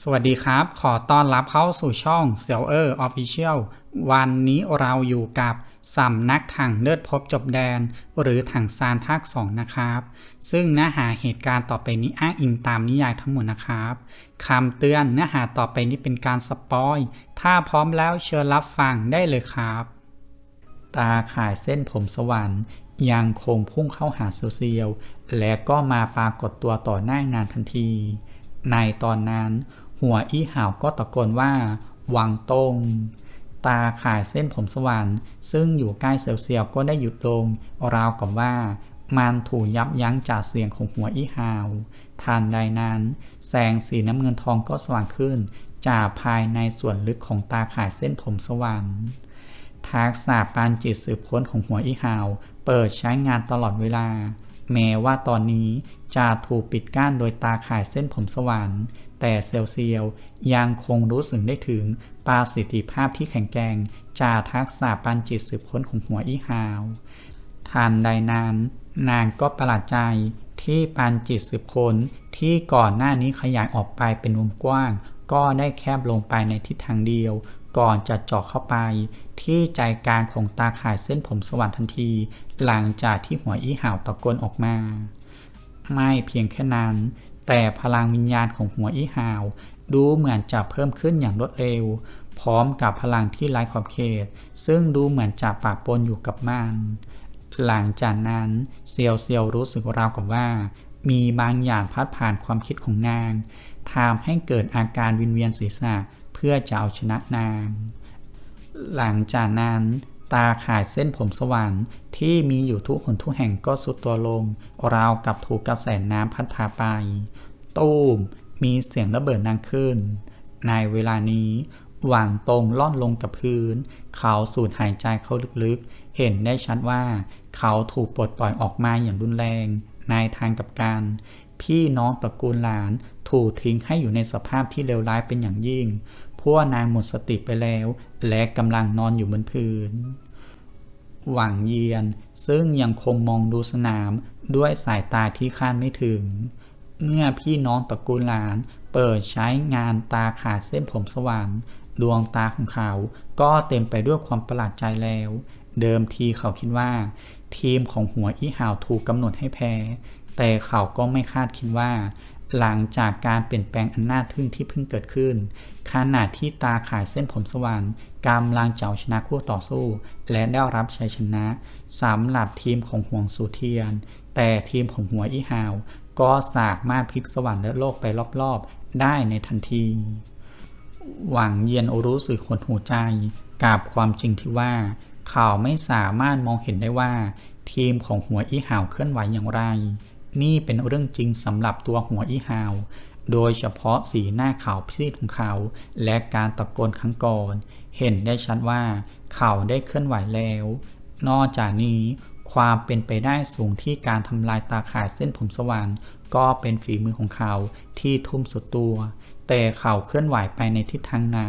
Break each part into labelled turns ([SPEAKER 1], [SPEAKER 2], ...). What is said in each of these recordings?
[SPEAKER 1] สวัสดีครับ ขอต้อนรับเข้าสู่ช่องเซียวเออร์ออฟฟิเชียลวันนี้เราอยู่กับสำนักถังเลิศพบจบแดน หรือถังซานภาค 2 นะครับ ซึ่งเนื้อหาเหตุการณ์ต่อไปนี้อ้างอิงตามนิยายทั้งหมดนะครับคำเตือนเนื้อหาต่อไปนี้เป็นการสปอย ถ้าพร้อมแล้วเชิญรับฟังได้เลยครับ ตาข่ายเส้นผมสวรรค์ยังคงพุ่งเข้าหาเซียวๆและก็มาปรากฏตัวต่อหน้างานทันที ในตอนนั้น หัวอี้ห่าวก็ตะโกนว่าวังตง ตาข่ายเส้นผมสวรรค์ซึ่งอยู่ใกล้เซียวๆก็ได้หยุดลง ราวกับว่า มันถูกยับยั้งจากเสียงของหัวอี้ห่าวทันใดนั้น แสงสีน้ำเงินทองก็สว่างขึ้น จากภายในส่วนลึกของตาข่ายเส้นผมสวรรค์ทักษะปานจิตสืบค้นของหัวอีหาว เปิดใช้งานตลอดเวลา แม้ว่าตอนนี้จะถูกปิดกั้นโดยตาข่ายเส้นผมสวรรค์ แต่เซลเซียวยังคงรู้สึกได้ถึงประสิทธิภาพที่แข็งแกร่งจากทักษะปานจิตสืบค้นของหัวอีหาว ทันใดนั้น นางก็ประหลาดใจที่ปานจิตสืบค้นที่ก่อนหน้านี้ขยายออกไปเป็นวงกว้าง ก็ได้แคบลงไปในทิศทางเดียว ก่อนจะเจาะเข้าไป ที่ใจกลางของตาข่ายเส้นผมสว่างทันที หลังจากที่หัวอีหาวตะโกนออกมา ไม่เพียงแค่นั้น แต่พลังวิญญาณของหัวอีหาว ดูเหมือนจะเพิ่มขึ้นอย่างรวดเร็ว พร้อมกับพลังที่ไร้ขอบเขต ซึ่งดูเหมือนจะปะปนอยู่กับมันหลังจากนั้นเซียวเซียวรู้สึกราวกับว่า มีบางอย่างพัดผ่านความคิดของนางทำให้เกิดอาการวินเวียนศีรษะเพื่อจะเอาชนะนาง หลังจากนั้น ตาข่ายเส้นผมสว่างที่มีอยู่ทุกหนทุกแห่งก็สุดตัวลง ราวกับถูกกระแสน้ำพัดพาไปตูมมีเสียงระเบิดดังขึ้น ในเวลานี้หว่างตรงล่อนลงกับพื้น เขาสูดหายใจเข้าลึกๆ เห็นได้ชัดว่าเขาถูกปลดปล่อยออกมาอย่างรุนแรง ในทางกับการ พี่น้องตระกูลหลานถูกทิ้งให้อยู่ในสภาพที่เลวร้ายเป็นอย่างยิ่งพวกนางหมดสติไปแล้ว และกำลังนอนอยู่บนพื้น หวังเยียน ซึ่งยังคงมองดูสนามด้วยสายตาที่คาดไม่ถึง เมื่อพี่น้องตระกูลหลาน เปิดใช้งานตาขาดเส้นผมสว่างดวงตาของเขา ก็เต็มไปด้วยความประหลาดใจแล้ว เดิมทีเขาคิดว่า ทีมของหัวอีหาวถูกกำหนดให้แพ้ แต่เขาก็ไม่คาดคิดว่า หลังจากการเปลี่ยนแปลงอันน่าทึ่งที่เพิ่งเกิดขึ้น ขณะที่ตาข่ายเส้นผมสว่างกำลังจะเอาชนะคู่ต่อสู้ และได้รับชัยชนะสำหรับทีมของห่วงสุเทียน แต่ทีมของหัวอีหาว ก็สามารถพลิกสวรรค์และโลกไปรอบๆ ได้ในทันที หวังเยียนรู้สึกหดหูใจกับความจริงที่ว่าเขาไม่สามารถมองเห็นได้ว่า ทีมของหัวอีหาวเคลื่อนไหวอย่างไร นี่เป็นเรื่องจริงสำหรับตัวหัวอีหาว โดยเฉพาะสีหน้าขาวซีดของเขา และการตะโกนครั้งก่อน เห็นได้ชัดว่าเขาได้เคลื่อนไหวแล้ว นอกจากนี้ ความเป็นไปได้สูงที่การทำลายตาข่ายเส้นผมสว่างก็เป็นฝีมือของเขาที่ทุ่มสุดตัว แต่เขาเคลื่อนไหวไปในทิศทางไหน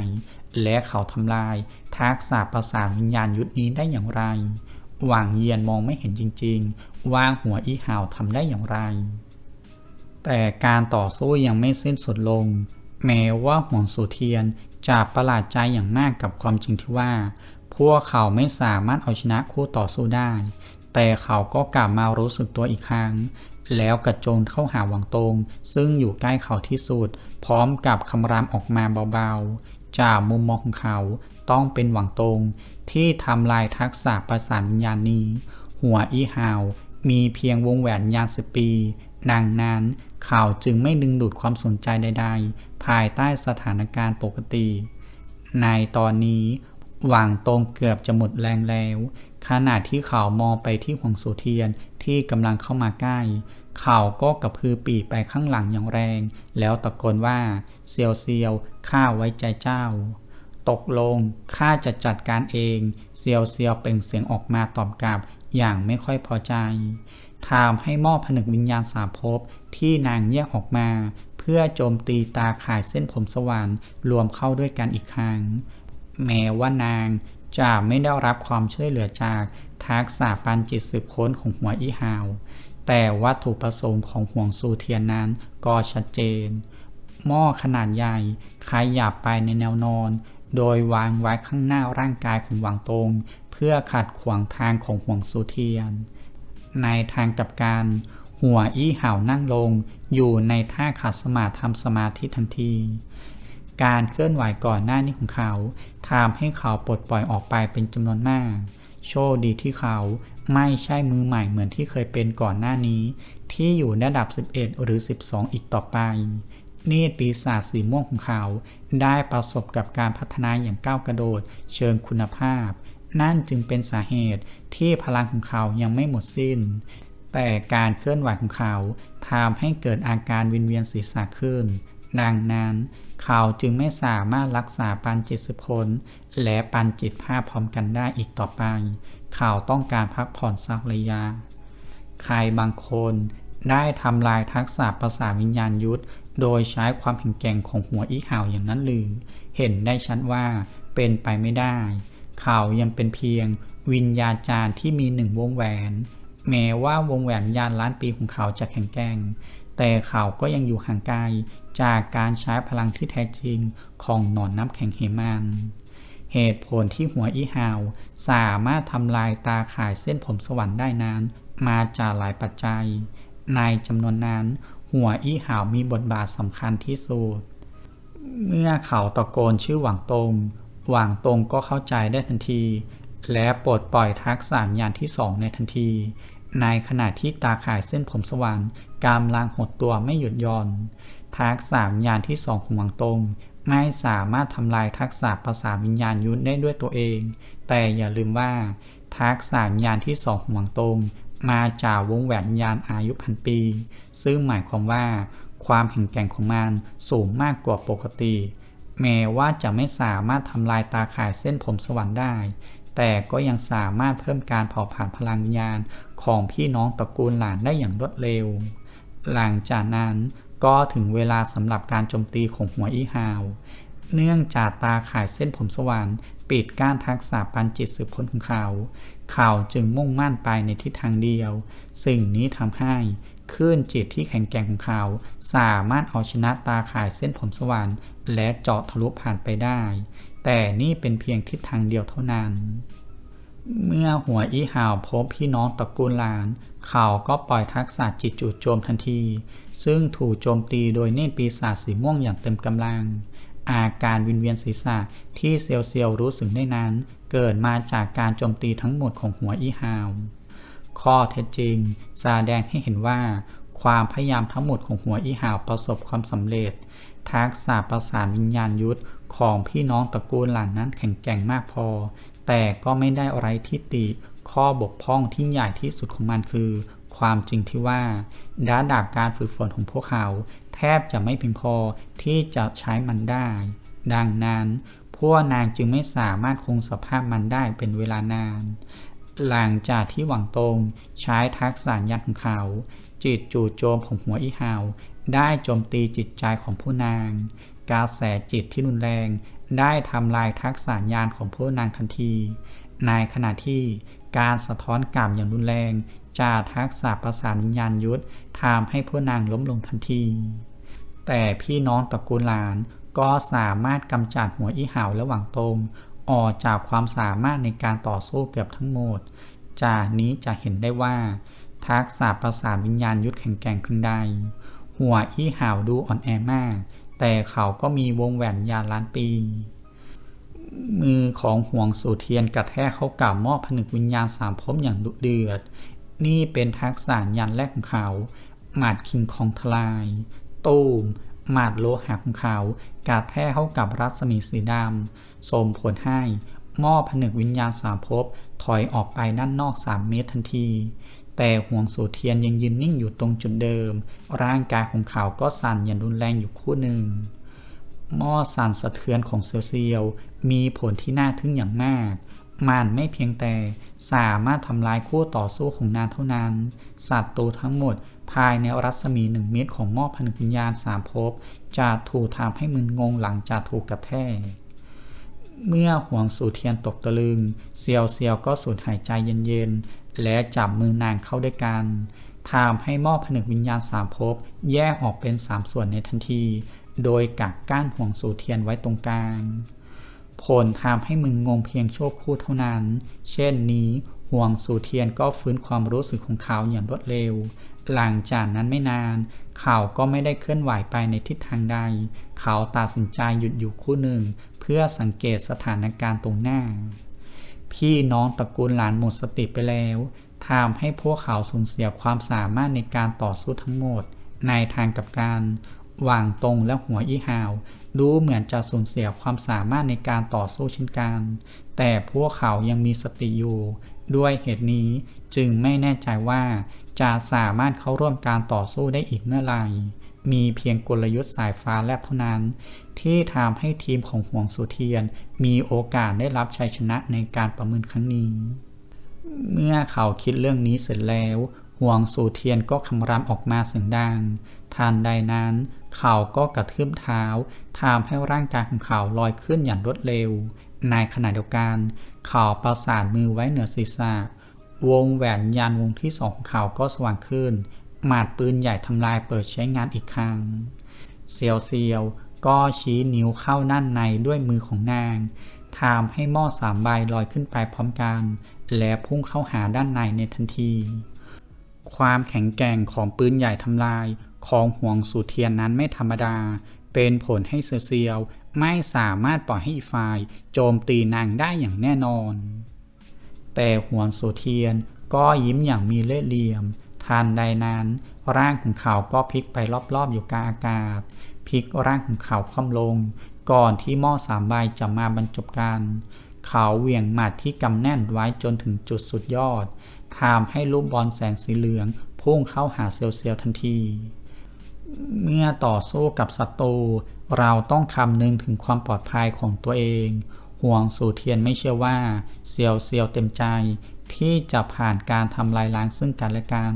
[SPEAKER 1] และเขาทำลายทักษะประสานวิญญาณยุทธนี้ได้อย่างไร หว่างเยียนมองไม่เห็นจริงๆ ว่าหัวอีหาวทำได้อย่างไร แต่การต่อสู้ยังไม่สิ้นสุดลง แม้ว่าห่วงสุเทียนจะประหลาดใจอย่างมากกับความจริงที่ว่า พวกเขาไม่สามารถเอาชนะคู่ต่อสู้ได้ แต่เขาก็กลับมารู้สึกตัวอีกครั้ง แล้วกระโจนเข้าหาหวังตง ซึ่งอยู่ใกล้เขาที่สุด พร้อมกับคำรามออกมาเบาๆ จากมุมมองของเขาต้องเป็นหวังตง ที่ทำลายทักษะประสานวิญญาณนี้ หัวอีหาว มีเพียงวงแหวนยานสปี ดังนั้นเขาวจึงไม่ดึงดูดความสนใจใด ๆ ภายใต้สถานการณ์ปกติ ในตอนนี้หว่างตรงเกือบจะหมดแรงแล้ว ขณะที่เขามองไปที่หวงสุเทียนที่กำลังเข้ามาใกล้ เขาก็กระพือปีกไปข้างหลังอย่างแรง แล้วตะโกนว่าเซียวเซียวข้าไว้ใจเจ้า ตกลงข้าจะจัดการเอง เซียวเซียวเปล่งเสียงออกมาตอบกลับอย่างไม่ค่อยพอใจ ทำให้หม้อผนึกวิญญาณสามภพที่นางแยกออกมา เพื่อโจมตีตาข่ายเส้นผมสว่างรวมเข้าด้วยกันอีกครั้ง แม้ว่านางจะไม่ได้รับความช่วยเหลือจากทักษะปันจิตสืบค้นของหัวอีหาว แต่วัตถุประสงค์ของห่วงซูเทียนนั้นก็ชัดเจน หม้อขนาดใหญ่ขยับไปในแนวนอน โดยวางไว้ข้างหน้าร่างกายของหวังตงเพื่อขัดขวางทางของห่วงสุเทียน ในทางกับกันหัวอี้ห่าวนั่งลง อยู่ในท่าขัดสมาธิทำสมาธิทันที การเคลื่อนไหวก่อนหน้านี้ของเขาทำให้เขาปลดปล่อยออกไปเป็นจำนวนมาก โชคดีที่เขาไม่ใช่มือใหม่เหมือนที่เคยเป็นก่อนหน้านี้ ที่อยู่ระดับ 11 หรือ 12 อีกต่อไปนี่ปีศาจสีม่วงของเขา ได้ประสบกับการพัฒนาอย่างก้าวกระโดด เชิงคุณภาพ นั่นจึงเป็นสาเหตุที่พลังของเขายังไม่หมดสิ้น แต่การเคลื่อนไหวของเขาทำให้เกิดอาการวินเวียนศีรษะขึ้น ดังนั้นเขาจึงไม่สามารถรักษาปันจิตสุผลและปันจิตภาพพร้อมกันได้อีกต่อไป เขาต้องการพักผ่อนสักระยะ ใครบางคนได้ทำลายทักษะประสาวิญญาณยุทธโดยใช้ความแข็งแกร่งของหัวอีห่าวอย่างนั้นหรือ เห็นได้ชัดว่าเป็นไปไม่ได้ เขายังเป็นเพียงวิญญาจารย์ที่มีหนึ่งวงแหวน แม้ว่าวงแหวนยานล้านปีของเขาจะแข็งแกร่ง แต่เขาก็ยังอยู่ห่างไกลจากการใช้พลังที่แท้จริงของหนอนน้ำแข็งเหมันเหตุผลที่หัวอีฮาว สามารถทำลายตาข่ายเส้นผมสวรรค์ได้นั้น มาจากหลายปัจจัย ในจำนวนนั้น หัวอีหาวมีบทบาทสำคัญที่สุด เมื่อเขาตะโกนชื่อหวังตง หวังตรงก็เข้าใจได้ทันที และปลดปล่อยทักษะญาณที่สองในทันที ในขณะที่ตาข่ายเส้นผมสว่างกำลังหดตัวไม่หยุดย่อนทักษะญาณที่สองของหวังตรงไม่สามารถทำลายทักษะภาษาทวิญญาณยุทธได้ด้วยตัวเอง แต่อย่าลืมว่า ทักษะญาณที่สองของหวังตรงมาจากวงแหวนญาณอายุพันปี ซึ่งหมายความว่า ความแข็งแกร่งของมันสูงมากกว่าปกติ แม้ว่าจะไม่สามารถทำลายตาข่ายเส้นผมสวรรค์ได้ แต่ก็ยังสามารถเพิ่มการเผาผลาญพลังวิญญาณของพี่น้องตระกูลหลานได้อย่างรวดเร็ว หลังจากนั้นก็ถึงเวลาสำหรับการโจมตีของหัวอีฮาว เนื่องจากตาข่ายเส้นผมสว่างปิดก้านทักษะปันจิตสืบพ้นของเขา เขาจึงมุ่งมั่นไปในทิศทางเดียว สิ่งนี้ทำให้ คลื่นจิตที่แข็งแกร่งของเขา สามารถเอาชนะตาข่ายเส้นผมสว่างและเจาะทะลุผ่านไปได้ แต่นี่เป็นเพียงทิศทางเดียวเท่านั้น เมื่อหัวอีหาวพบพี่น้องตระกูลหลาน เขาก็ปล่อยทักษะจิตจู่โจมทันที ซึ่งถูกโจมตีโดยเนตรปีศาจสีม่วงอย่างเต็มกำลัง อาการวินเวียนศีรษะที่เซียวเซียวรู้สึกได้นั้น เกิดมาจากการโจมตีทั้งหมดของหัวอีฮาว ข้อเท็จจริงแสดงให้เห็นว่า ความพยายามทั้งหมดของหัวอีหาวประสบความสำเร็จ ทักษะประสานวิญญาณยุทธของพี่น้องตระกูลหลานนั้นแข็งแกร่งมากพอ แต่ก็ไม่ได้อะไรที่ติข้อบกพร่องที่ใหญ่ที่สุดของมันคือ ความจริงที่ว่าระดับการฝึกฝนของพวกเขา แทบจะไม่เพียงพอที่จะใช้มันได้ ดังนั้น พวกนางจึงไม่สามารถคงสภาพมันได้เป็นเวลานาน หลังจากที่หวังตงใช้ทักษะยันของเขา จิตจู่โจมของหัวอีหาว ได้โจมตีจิตใจของผู้นางกาแสจิตที่รุนแรง ได้ทำลายทักษะญาณของผู้นางทันที ในขณะที่การสะท้อนกลับอย่างรุนแรงจากทักษะประสานวิญญาณยุทธทำให้ผู้นางล้มลงทันที แต่พี่น้องตระกูลหลานก็สามารถกำจัดหัวอีหาวและหวังตง ออกจากความสามารถในการต่อสู้เกือบทั้งหมด จากนี้จะเห็นได้ว่า ทักษะประสานวิญญาณยุทธแข็งแกร่งเพียงใดหัวอีห่าวดูอ่อนแอมาก แต่เขาก็มีวงแหวนยานล้านปี มือของห่วงสูเทียนกระแทกเข้ากับหม้อผนึกวิญญาณสามภพอย่างดุเดือด นี่เป็นทักษะยันแรกของเขา หมัดคิงของทลาย ตูม หมัดโลหะของเขากระแทกเข้ากับรัศมีสีดำส่งผลให้หม้อผนึกวิญญาณสามภพถอยออกไปด้านนอกสามเมตรทันที แต่ห่วงสู่เทียนยังยืนนิ่งอยู่ตรงจุดเดิม ร่างกายของเขาก็สั่นอย่างรุนแรงอยู่คู่หนึ่งหม้อสั่นสะเทือนของเซียวเซียวมีผลที่น่าทึ่งอย่างมาก มันไม่เพียงแต่สามารถทำลายคู่ต่อสู้ของนางเท่านั้น สัตว์ตัวทั้งหมด ภายในรัศมีหนึ่งเมตรของหม้อผนึกวิญญาณสามภพจะถูกทำให้มึนงงหลังจากถูกกระแทก เมื่อห่วงสู่เทียนตกตะลึงเซียวเซียวก็สูดหายใจเย็นๆ และจับมือนางเข้าด้วยกันทำให้หม้อผนึกวิญญาณสามภพแยกออกเป็นสามส่วนในทันที โดยกักก้านห่วงสูเทียนไว้ตรงกลางผลทำให้มึงงงเพียงชั่วครู่เท่านั้น เช่นนี้ห่วงสูเทียนก็ฟื้นความรู้สึกของเขาอย่างรวดเร็ว หลังจากนั้นไม่นาน เขาก็ไม่ได้เคลื่อนไหวไปในทิศทางใด เขาตัดสินใจหยุดอยู่คู่หนึ่ง เพื่อสังเกตสถานการณ์ตรงหน้า พี่น้องตระกูลหลานหมดสติไปแล้วทำให้พวกเขาสูญเสียความสามารถในการต่อสู้ทั้งหมด ในทางกับการหว่างตรงและหัวอีหาว ดูเหมือนจะสูญเสียความสามารถในการต่อสู้เช่นกัน แต่พวกเขายังมีสติอยู่ ด้วยเหตุนี้จึงไม่แน่ใจว่า จะสามารถเข้าร่วมการต่อสู้ได้อีกเมื่อไหร่มีเพียงกลยุทธ์สายฟ้าแลบเท่านั้น ที่ทำให้ทีมของห่วงสุเทียน มีโอกาสได้รับชัยชนะในการประเมินครั้งนี้ เมื่อเขาคิดเรื่องนี้เสร็จแล้ว ห่วงสูเทียนก็คำรามออกมาเสียงดังทันใดนั้น เขาก็กระทืบเท้าทำให้ร่างกายของเขาลอยขึ้นอย่างรวดเร็ว ในขณะเดียวกัน เขาประสานมือไว้เหนือศีรษะ วงแหวนยานวงที่สองของเขาก็สว่างขึ้น หมาดปืนใหญ่ทำลายเปิดใช้งานอีกครั้งเซียวเซียวก็ชี้นิ้วเข้าด้านในด้วยมือของนางทำให้หม้อสามใบลอยขึ้นไปพร้อมกัน และพุ่งเข้าหาด้านในในทันที ความแข็งแกร่งของปืนใหญ่ทำลายของห่วงสูเทียนนั้นไม่ธรรมดา เป็นผลให้เซียวเซียวไม่สามารถปล่อยให้อีกฝ่าย โจมตีนางได้อย่างแน่นอน แต่ห่วงสูเทียนก็ยิ้มอย่างมีเล่ห์เหลี่ยมทันใดนั้น ร่างของเขาก็พลิกไปรอบๆอยู่กลางอากาศพลิกร่างของเขาคว่ำลง ก่อนที่หม้อสามใบจะมาบรรจบกัน เขาเหวี่ยงหมัดที่กำแน่นไว้จนถึงจุดสุดยอดทำให้ลูกบอลแสงสีเหลืองพุ่งเข้าหาเซียวเซียวทันที เมื่อต่อสู้กับศัตรูเราต้องคำนึงถึงความปลอดภัยของตัวเอง ห่วงสู่เทียนไม่เชื่อว่าเซียวเซียวเต็มใจ ที่จะผ่านการทำลายล้างซึ่งกันและกัน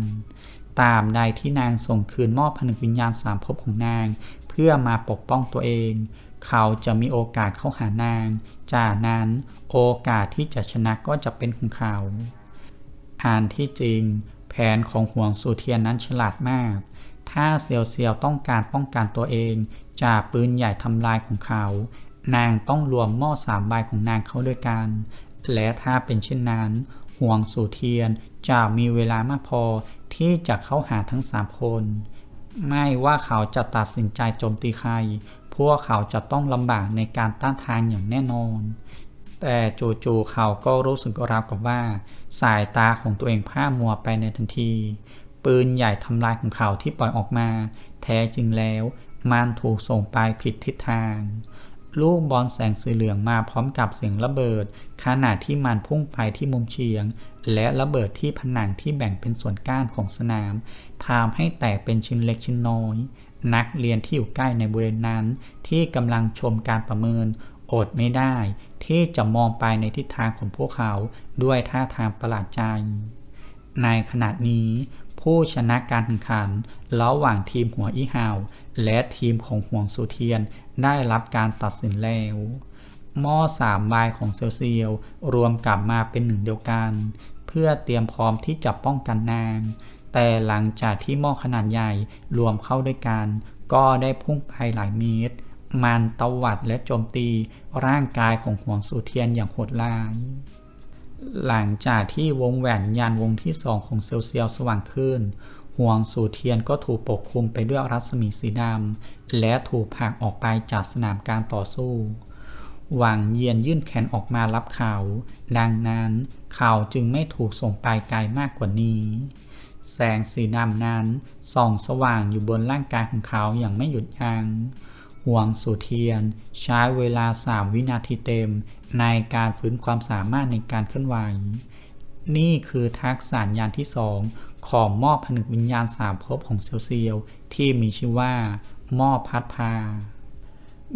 [SPEAKER 1] ตามใดที่นางส่งคืนมอบผนึกวิญญาณสามภพของนาง เพื่อมาปกป้องตัวเอง เขาจะมีโอกาสเข้าหานาง จากนั้นโอกาสที่จะชนะก็จะเป็นของเขาอ่านที่จริง แผนของห่วงสูเทียนนั้นฉลาดมาก ถ้าเซียวเซียวต้องการป้องกันตัวเอง จากปืนใหญ่ทำลายของเขา นางต้องรวมหม้อสามใบของนางเข้าด้วยกัน และถ้าเป็นเช่นนั้น ห่วงสูเทียนจะมีเวลามากพอที่จะเข้าหาทั้งสามคน ไม่ว่าเขาจะตัดสินใจโจมตีใคร พวกเขาจะต้องลำบากในการต้านทานอย่างแน่นอน แต่จู่ๆเขาก็รู้สึกราวกับว่า สายตาของตัวเองผ้ามัวไปในทันที ปืนใหญ่ทำลายของเขาที่ปล่อยออกมา แท้จริงแล้วมันถูกส่งไปผิดทิศทาง ลูกบอลแสงสีเหลืองมาพร้อมกับเสียงระเบิด ขณะที่มันพุ่งไปที่มุมเฉียง และระเบิดที่ผนังที่แบ่งเป็นส่วนก้านของสนามทำให้แตกเป็นชิ้นเล็กชิ้นน้อย นักเรียนที่อยู่ใกล้ในบริเวณนั้น ที่กำลังชมการประเมิน อดไม่ได้ ที่จะมองไปในทิศทางของพวกเขาด้วยท่าทางประหลาดใจ ในขณะนี้ ผู้ชนะการแข่งขันระหว่างทีมหัวอีหาว และทีมของห่วงสุเทียนได้รับการตัดสินแล้วหม้อสามใบของเซียวเซียวรวมกลับมาเป็นหนึ่งเดียวกัน เพื่อเตรียมพร้อมที่จะป้องกันนาง แต่หลังจากที่หม้อขนาดใหญ่รวมเข้าด้วยกัน ก็ได้พุ่งไปหลายเมตร มันตวัดและโจมตีร่างกายของห่วงสุเทียนอย่างโหดร้าย หลังจากที่วงแหวนยานวงที่สองของเซียวเซียวสว่างขึ้น ห่วงสูเทียนก็ถูกปกคลุมไปด้วยรัศมีสีดำและถูกผลักออกไปจากสนามการต่อสู้ หวังเยียนยื่นแขนออกมารับเขาดังนั้นเขาจึงไม่ถูกส่งไปไกลมากกว่านี้ แสงสีดำนั้นส่องสว่างอยู่บนร่างกายของเขาอย่างไม่หยุดยัง้งห่วงสุเทียน ใช้เวลาสามวินาทีเต็ม ในการฟื้นความสามารถในการเคลื่อนไหว นี่คือทักษะญาณที่สองของมอบผนึกวิญญาณสามภพของเซียวเซียวที่มีชื่อว่าหม้อพัดพา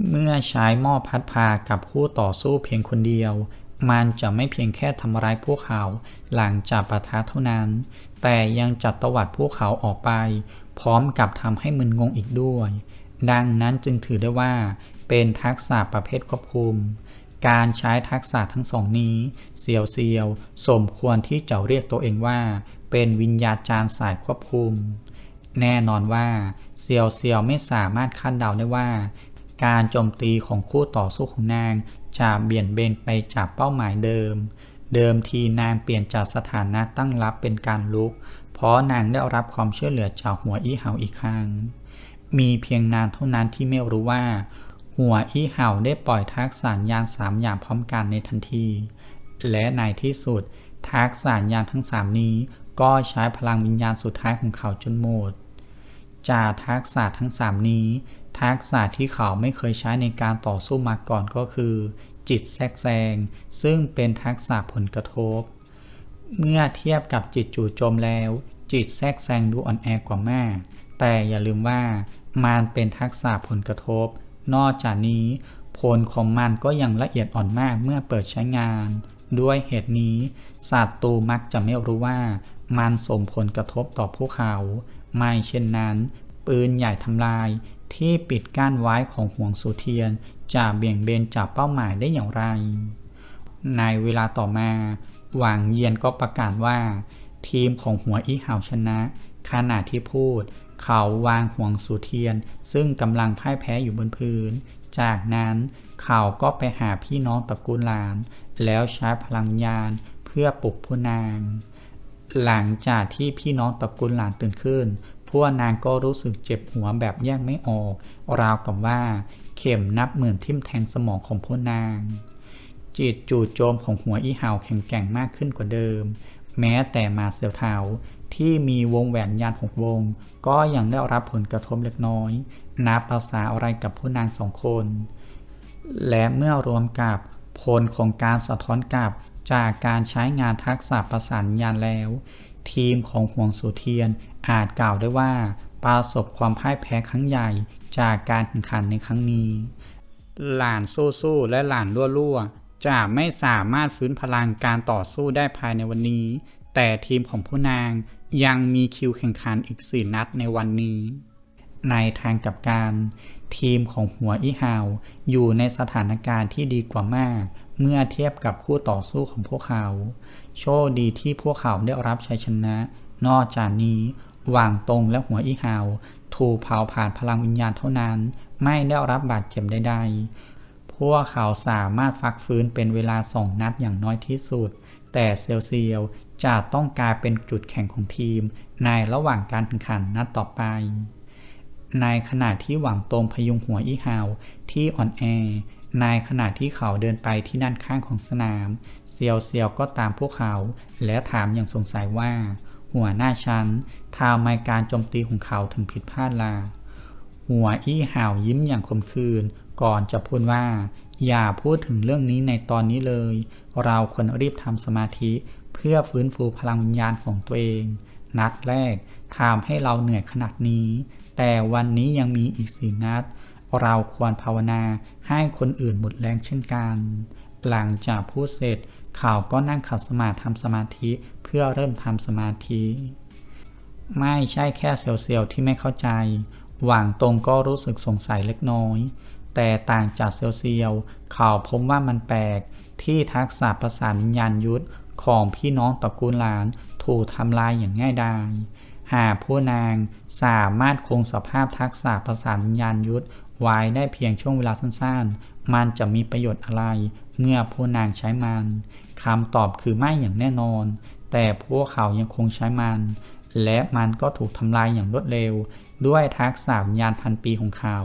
[SPEAKER 1] เมื่อใช้หม้อพัดพากับคู่ต่อสู้เพียงคนเดียว มันจะไม่เพียงแค่ทำร้ายพวกเขาหลังจากปะทะเท่านั้น แต่ยังจัดตวัดพวกเขาออกไป พร้อมกับทำให้มึนงงอีกด้วย ดังนั้นจึงถือได้ว่าเป็นทักษะประเภทควบคุม การใช้ทักษะทั้งสองนี้ เซียวเซียวสมควรที่จะเรียกตัวเองว่า เป็นวิญญาจารย์สายควบคุม แน่นอนว่า เซียวเซียวไม่สามารถคาดเดาได้ว่า การโจมตีของคู่ต่อสู้ของนางจะเบี่ยนเบนไปจากเป้าหมายเดิม เดิมทีนางเปลี่ยนจากสถานะตั้งรับเป็นการลุก เพราะนางได้รับความช่วยเหลือจากหัวอี้เหาอีกครั้งมีเพียงนางเท่านั้นที่ไม่รู้ว่า หัวอี้เห่าได้ปล่อยทักษะยานสามอย่างพร้อมกันในทันที และในที่สุด ทักษะยานทั้งสามนี้ก็ใช้พลังวิญญาณสุดท้ายของเขาจนหมด จากทักษะทั้งสามนี้ ทักษะที่เขาไม่เคยใช้ในการต่อสู้มาก่อนก็คือ จิตแทรกแซง ซึ่งเป็นทักษะผลกระทบ เมื่อเทียบกับจิตจู่โจมแล้ว จิตแทรกแซงดูอ่อนแอกว่าแม่แต่อย่าลืมว่ามันเป็นทักษะผลกระทบ นอกจากนี้ผลของมันก็ยังละเอียดอ่อนมากเมื่อเปิดใช้งาน ด้วยเหตุนี้ศัตรูมักจะไม่รู้ว่ามันส่งผลกระทบต่อพวกเขา ไม่เช่นนั้น ปืนใหญ่ทำลายที่ปิดกั้นไว้ของห่วงสุเทียนจะเบี่ยงเบนจากเป้าหมายได้อย่างไร ในเวลาต่อมา หวางเยียนก็ประกาศว่า ทีมของหัวอีเห่าชนะ ขณะที่พูด เขาวางห่วงสุเทียน ซึ่งกำลังพ่ายแพ้อยู่บนพื้น จากนั้นเขาก็ไปหาพี่น้องตระกูลหลาน แล้วใช้พลังญาณเพื่อปลุกผู้นาง หลังจากที่พี่น้องตระกูลหลานตื่นขึ้นพวกนางก็รู้สึกเจ็บหัวแบบแยกไม่ออก ราวกับว่าเข็มนับหมื่นทิ่มแทงสมองของพวกนาง จิตจู่โจมของหัวอีห่าแข็งแกร่งมากขึ้นกว่าเดิม แม้แต่มาเซลเทา ที่มีวงแหวนยานหกวง ก็ยังได้รับผลกระทบเล็กน้อยนับภาษาอะไรกับผู้นางสองคน และเมื่อรวมกับผลของการสะท้อนกลับจากการใช้งานทักษะประสานญาณแล้ว ทีมของห่วงสุเทียนอาจกล่าวได้ว่าประสบความพ่ายแพ้ครั้งใหญ่จากการแข่งขันในครั้งนี้ หลานสู้ๆและหลานรั่วๆจะไม่สามารถฟื้นพลังการต่อสู้ได้ภายในวันนี้ แต่ทีมของผู้นาง ยังมีคิวแข่งขันอีกสี่นัดในวันนี้ ในทางกลับการทีมของหัวอีฮาว อยู่ในสถานการณ์ที่ดีกว่ามาก เมื่อเทียบกับคู่ต่อสู้ของพวกเขา โชคดีที่พวกเขาได้รับชัยชนะ นอกจากนี้หว่างตรงและหัวอีฮาวถูกเผาผ่านพลังวิญญาณเท่านั้น ไม่ได้รับบาดเจ็บใดๆพวกเขาสามารถฟักฟื้นเป็นเวลาสองนัดอย่างน้อยที่สุด แต่เซลเซียวจะต้องกลายเป็นจุดแข่งของทีม ในระหว่างการแข่งขันนัดต่อไป ในขณะที่หวังตรงพยุงหัวอีฮาวที่อ่อนแอในขณะที่เขาเดินไปที่ด้านข้างของสนาม เซียวเซียวก็ตามพวกเขา และถามอย่างสงสัยว่า หัวหน้าชั้นทำไมการโจมตีของเขาถึงผิดพลาดล่ะหัวอี้ห่าวยิ้มอย่างคมคืน ก่อนจะพูดว่า อย่าพูดถึงเรื่องนี้ในตอนนี้เลย เราควรรีบทำสมาธิเพื่อฟื้นฟูพลังวิญญาณของตัวเอง นัดแรกทำให้เราเหนื่อยขนาดนี้ แต่วันนี้ยังมีอีกสี่นัด เราควรภาวนาให้คนอื่นหมดแรงเช่นกัน หลังจากพูดเสร็จเขาก็นั่งขัดสมาธิทำสมาธิเพื่อเริ่มทำสมาธิ ไม่ใช่แค่เซลล์ที่ไม่เข้าใจ หว่างตรงก็รู้สึกสงสัยเล็กน้อย แต่ต่างจากเซลล์เขาพบว่ามันแปลก ที่ทักษะประสานวิญญาณยุทธของพี่น้องตระกูลหลานถูกทำลายอย่างง่ายดายหากผู้นางสามารถคงสภาพทักษะประสานวิญญาณยุทธไว้ได้เพียงช่วงเวลาสั้นๆ มันจะมีประโยชน์อะไร เมื่อผู้นางใช้มันคำตอบคือไม่อย่างแน่นอน แต่พวกเขายังคงใช้มัน และมันก็ถูกทำลายอย่างรวดเร็ว ด้วยทักษะวิญญาณพันปีของเขา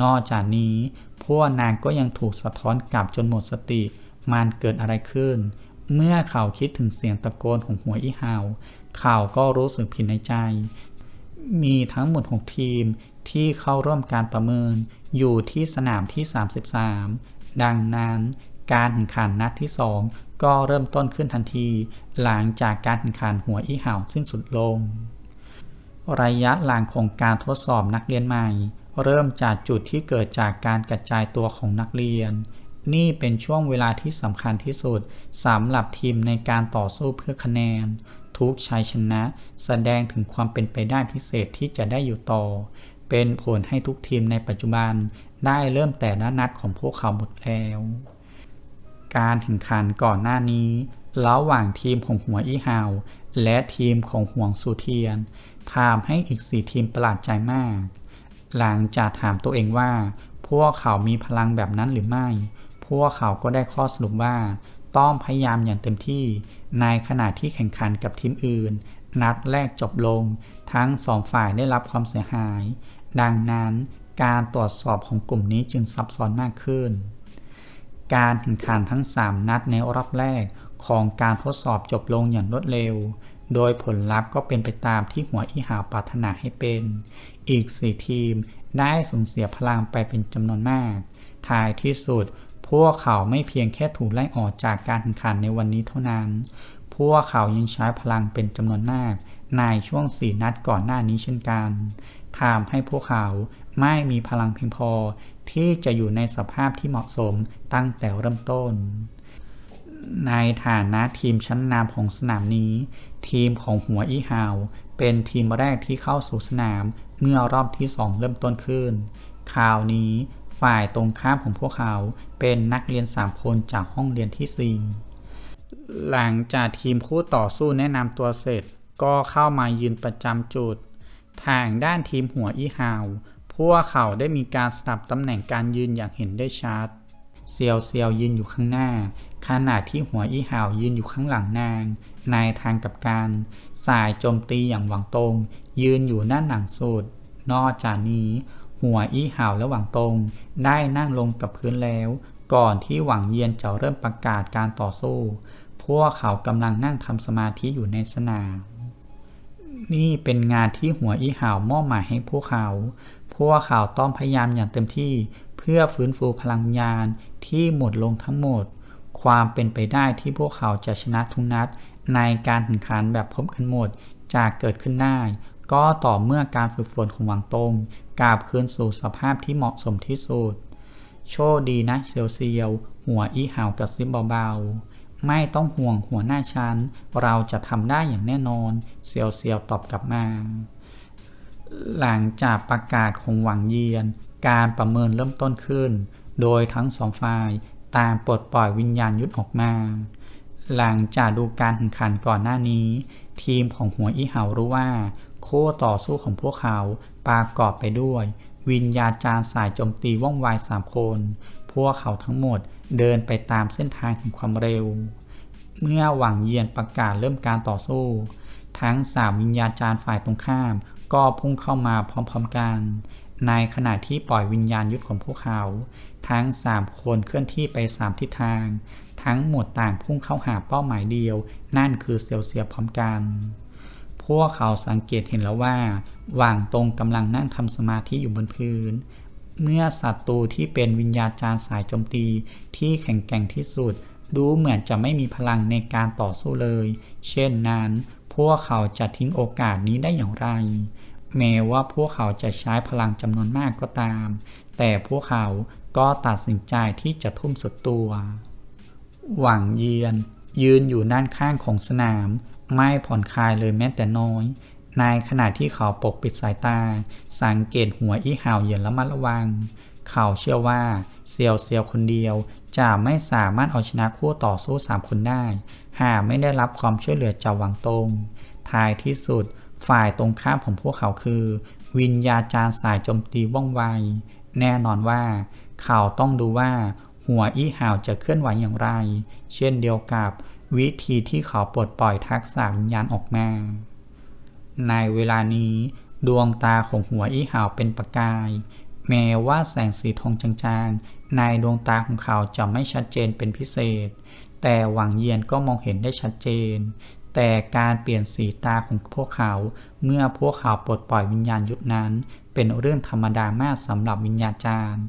[SPEAKER 1] นอกจากนี้พวกนางก็ยังถูกสะท้อนกลับจนหมดสติ มันเกิดอะไรขึ้น เมื่อเขาคิดถึงเสียงตะโกนของหัวอีฮาวเขาก็รู้สึกผิดในใจ มีทั้งหมด6ทีมที่เข้าร่วมการประเมินอยู่ที่สนามที่ 33 ดังนั้นการแข่งขันนัดที่ 2 ก็เริ่มต้นขึ้นทันที หลังจากการแข่งขันหัวอีห่าวสิ้นสุดลง ระยะหลังของการทดสอบนักเรียนใหม่ เริ่มจากจุดที่เกิดจากการกระจายตัวของนักเรียน นี่เป็นช่วงเวลาที่สำคัญที่สุดสำหรับทีมในการต่อสู้เพื่อคะแนน ทุกชัยชนะ แสดงถึงความเป็นไปได้พิเศษที่จะได้อยู่ต่อ เป็นผลให้ทุกทีมในปัจจุบันได้เริ่มแต่ละนัดของพวกเขาหมดแล้ว การแข่งขันก่อนหน้านี้ระหว่างทีมของหัวอีฮาวและทีมของห่วงสุเทียนทำให้อีกสี่ทีมประหลาดใจมาก หลังจากถามตัวเองว่า พวกเขามีพลังแบบนั้นหรือไม่ พวกเขาก็ได้ข้อสรุปว่า ต้องพยายามอย่างเต็มที่ในขณะที่แข่งขันกับทีมอื่น นัดแรกจบลง ทั้งสองฝ่ายได้รับความเสียหาย ดังนั้นการตรวจสอบของกลุ่มนี้จึงซับซ้อนมากขึ้น การแข่งขันทั้ง 3 นัดในรอบแรกของการทดสอบจบลงอย่างรวดเร็ว โดยผลลัพธ์ก็เป็นไปตามที่หัวอีหาวปรารถนาให้เป็น อีก4ทีมได้สูญเสียพลังไปเป็นจำนวนมาก ท้ายที่สุด พวกเขาไม่เพียงแค่ถูกไล่ออกจากการแข่งขันในวันนี้เท่านั้น พวกเขายังใช้พลังเป็นจำนวนมาก ในช่วง4นัดก่อนหน้านี้เช่นกันทำให้พวกเขาไม่มีพลังเพียงพอที่จะอยู่ในสภาพที่เหมาะสมตั้งแต่เริ่มต้น ในฐานะทีมชั้นนำของสนามนี้ ทีมของหัวอีฮาว เป็นทีมแรกที่เข้าสู่สนาม เมื่อรอบที่สองเริ่มต้นขึ้นคราวนี้ฝ่ายตรงข้ามของพวกเขาเป็นนักเรียนสามคนจากห้องเรียนที่ 4 หลังจากทีมคู่ต่อสู้แนะนำตัวเสร็จ ก็เข้ามายืนประจำจุด ทางด้านทีมหัวอีฮาว พวกเขาได้มีการสลับตำแหน่งการยืนอย่างเห็นได้ชัดเซียวเซียวยืนอยู่ข้างหน้า ขณะที่หัวอีหาวยืนอยู่ข้างหลังนาง ในทางกับการสายโจมตีอย่างหวังตรงยืนอยู่ด้านหลังสุด นอกจากนี้ หัวอี้ห่าวและหวังตรงได้นั่งลงกับพื้นแล้ว ก่อนที่หวังเยียนจะเริ่มประกาศการต่อสู้ พวกเขากำลังนั่งทำสมาธิอยู่ในสนาม นี่เป็นงานที่หัวอี้ห่าวมอบหมายให้พวกเขา พวกเขาต้องพยายามอย่างเต็มที่เพื่อฟื้นฟูพลังงานที่หมดลงทั้งหมด ความเป็นไปได้ที่พวกเขาจะชนะทุกนัด ในการแข่งขันแบบพบกันหมดจะเกิดขึ้นได้ ก็ต่อเมื่อการฝึกฝนของหวังตงกลับคืนสู่สภาพที่เหมาะสมที่สุด โชคดีนะเซียวเซียว หัวอีหาวกระซิบเบาๆ ไม่ต้องห่วงหัวหน้าฉันเราจะทำได้อย่างแน่นอน เซียวเซียวตอบกลับมา หลังจากประกาศของหวังเยียน การประเมินเริ่มต้นขึ้น โดยทั้งสองฝ่ายต่างปลดปล่อยวิญญาณยุทธออกมา หลังจากดูการแข่งขันก่อนหน้านี้ ทีมของหัวอีเหารู้ว่า โค้ต่อสู้ของพวกเขาประกอบไปด้วย วิญญาจาร์สายโจมตีว่องไวสามคน พวกเขาทั้งหมดเดินไปตามเส้นทางแห่งความเร็ว เมื่อหวังเยียนประกาศเริ่มการต่อสู้ ทั้งสามวิญญาจาร์ฝ่ายตรงข้าม ก็พุ่งเข้ามาพร้อมๆกัน ในขณะที่ปล่อยวิญญาณยุทธของพวกเขา ทั้งสามคนเคลื่อนที่ไปสามทิศทาง ทั้งหมดต่างพุ่งเข้าหาเป้าหมายเดียว นั่นคือเซียวเซียพร้อมกัน พวกเขาสังเกตเห็นแล้วว่า ว่างตรงกำลังนั่งทำสมาธิอยู่บนพื้น เมื่อศัตรูที่เป็นวิญญาจารย์สายโจมตีที่แข็งแกร่งที่สุด ดูเหมือนจะไม่มีพลังในการต่อสู้เลย เช่นนั้น พวกเขาจะทิ้งโอกาสนี้ได้อย่างไร แม้ว่าพวกเขาจะใช้พลังจำนวนมากก็ตาม แต่พวกเขาก็ตัดสินใจที่จะทุ่มสุดตัว หวังเยียน ยืนอยู่ด้านข้างของสนาม ไม่ผ่อนคลายเลยแม้แต่น้อย ในขณะที่เขาปกปิดสายตา สังเกตหัวอีห่าวเย็นและมัดระวัง เขาเชื่อว่าเซียวเซียวคนเดียวจะไม่สามารถเอาชนะคู่ต่อสู้สามคนได้ หากไม่ได้รับความช่วยเหลือจากหวังตงท้ายที่สุดฝ่ายตรงข้ามของพวกเขาคือ วิญญาจารย์สายโจมตีว่องไว แน่นอนว่า เขาต้องดูว่า หัวอีห่าวจะเคลื่อนไหวอย่างไร เช่นเดียวกับวิธีที่เขาปลดปล่อยทักษะวิญญาณออกมา ในเวลานี้ดวงตาของหัวอีห่าวเป็นประกาย แม้ว่าแสงสีทองจางๆ ในดวงตาของเขาจะไม่ชัดเจนเป็นพิเศษ แต่หวังเยียนก็มองเห็นได้ชัดเจน แต่การเปลี่ยนสีตาของพวกเขา เมื่อพวกเขาปลดปล่อยวิญญาณยุทธนั้น เป็นเรื่องธรรมดามากสำหรับวิญญาจารย์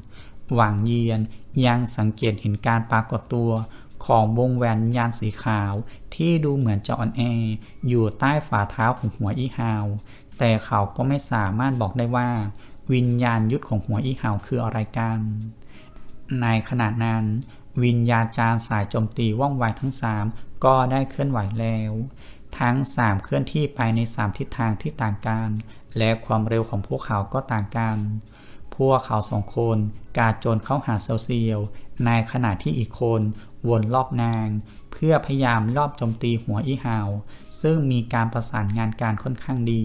[SPEAKER 1] หวังเยียน ยังสังเกตเห็นการปรากฏตัว ของวงแหวนวิญญาณสีขาว ที่ดูเหมือนจะอ่อนแอ อยู่ใต้ฝ่าเท้าของหัวอีฮาว แต่เขาก็ไม่สามารถบอกได้ว่า วิญญาณยุทธของหัวอีฮาวคืออะไรกัน ในขณะนั้น วิญญาจารสายโจมตีว่องไวทั้งสามก็ได้เคลื่อนไหวแล้ว ทั้งสามเคลื่อนที่ไปในสามทิศทางที่ต่างกัน และความเร็วของพวกเขาก็ต่างกัน พวกเขาสองคนกาโจนเข้าหาเซลเซียว ในขณะที่อีกคนวนรอบนาง เพื่อพยายามรอบโจมตีหัวอีฮาว ซึ่งมีการประสานงานการค่อนข้างดี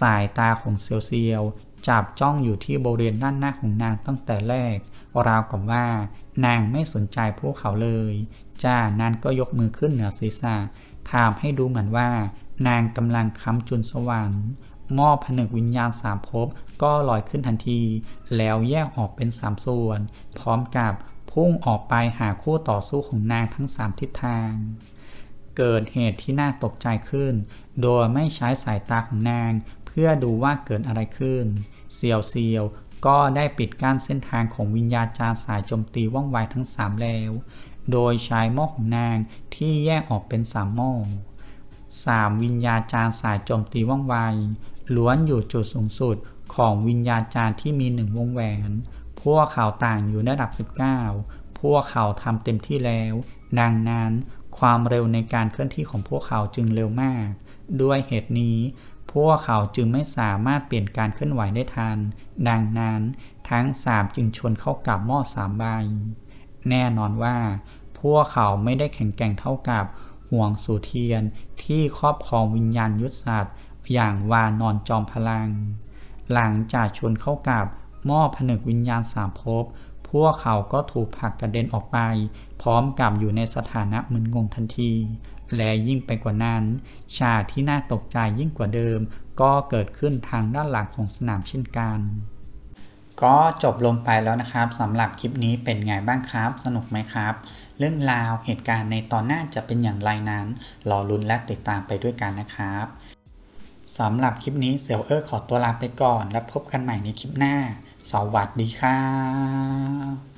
[SPEAKER 1] สายตาของเซียวเซียวจับจ้องอยู่ที่บริเวณด้านหน้าของนางตั้งแต่แรก ราวกับว่านางไม่สนใจพวกเขาเลย จ้านั้นก็ยกมือขึ้นเหนือศีรษะทำให้ดูเหมือนว่านางกำลังค้ำจุนสวรรค์ มอบผนึกวิญญาณสามภพก็ลอยขึ้นทันที แล้วแยกออกเป็นสามส่วน พร้อมกับพุ่งออกไปหาคู่ต่อสู้ของนางทั้งสามทิศทาง เกิดเหตุที่น่าตกใจขึ้น โดยไม่ใช้สายตาของนาง เพื่อดูว่าเกิดอะไรขึ้นเซียวเซียวก็ได้ปิดกั้นเส้นทางของวิญญาจารสายโจมตีว่องไวทั้งสามแล้ว โดยใช้หม้อของนางที่แยกออกเป็นสามหม้อสามวิญญาจารสายโจมตีว่องไว ล้วนอยู่จุดสูงสุดของวิญญาจารย์ที่มีหนึ่งวงแหวน พวกเขาต่างอยู่ในระดับ 19 พวกเขาทำเต็มที่แล้ว ดังนั้นความเร็วในการเคลื่อนที่ของพวกเขาจึงเร็วมาก ด้วยเหตุนี้ พวกเขาจึงไม่สามารถเปลี่ยนการเคลื่อนไหวได้ทัน ดังนั้นทั้งสามจึงชนเข้ากับหม้อสามใบ แน่นอนว่า พวกเขาไม่ได้แข็งแกร่งเท่ากับห่วงสูเทียนที่ครอบครองวิญญาณยุทธศาสตร์ อย่างวานอนจอมพลัง หลังจากชนเข้ากับหม้อผนึกวิญญาณสามภพพวกเขาก็ถูกผลักกระเด็นออกไป พร้อมกับอยู่ในสถานะมึนงงทันที และยิ่งไปกว่านั้น ฉากที่น่าตกใจยิ่งกว่าเดิม ก็เกิดขึ้นทางด้านหลังของสนามเช่นกัน ก็จบลงไปแล้วนะครับสำหรับคลิปนี้เป็นไงบ้างครับ สนุกไหมครับ เรื่องราวเหตุการณ์ในตอนหน้าจะเป็นอย่างไรนั้น รอลุ้นและติดตามไปด้วยกันนะครับ สำหรับคลิปนี้เสี่ยวเออร์ขอตัวลาไปก่อน แล้วพบกันใหม่ในคลิปหน้า สวัสดีครับ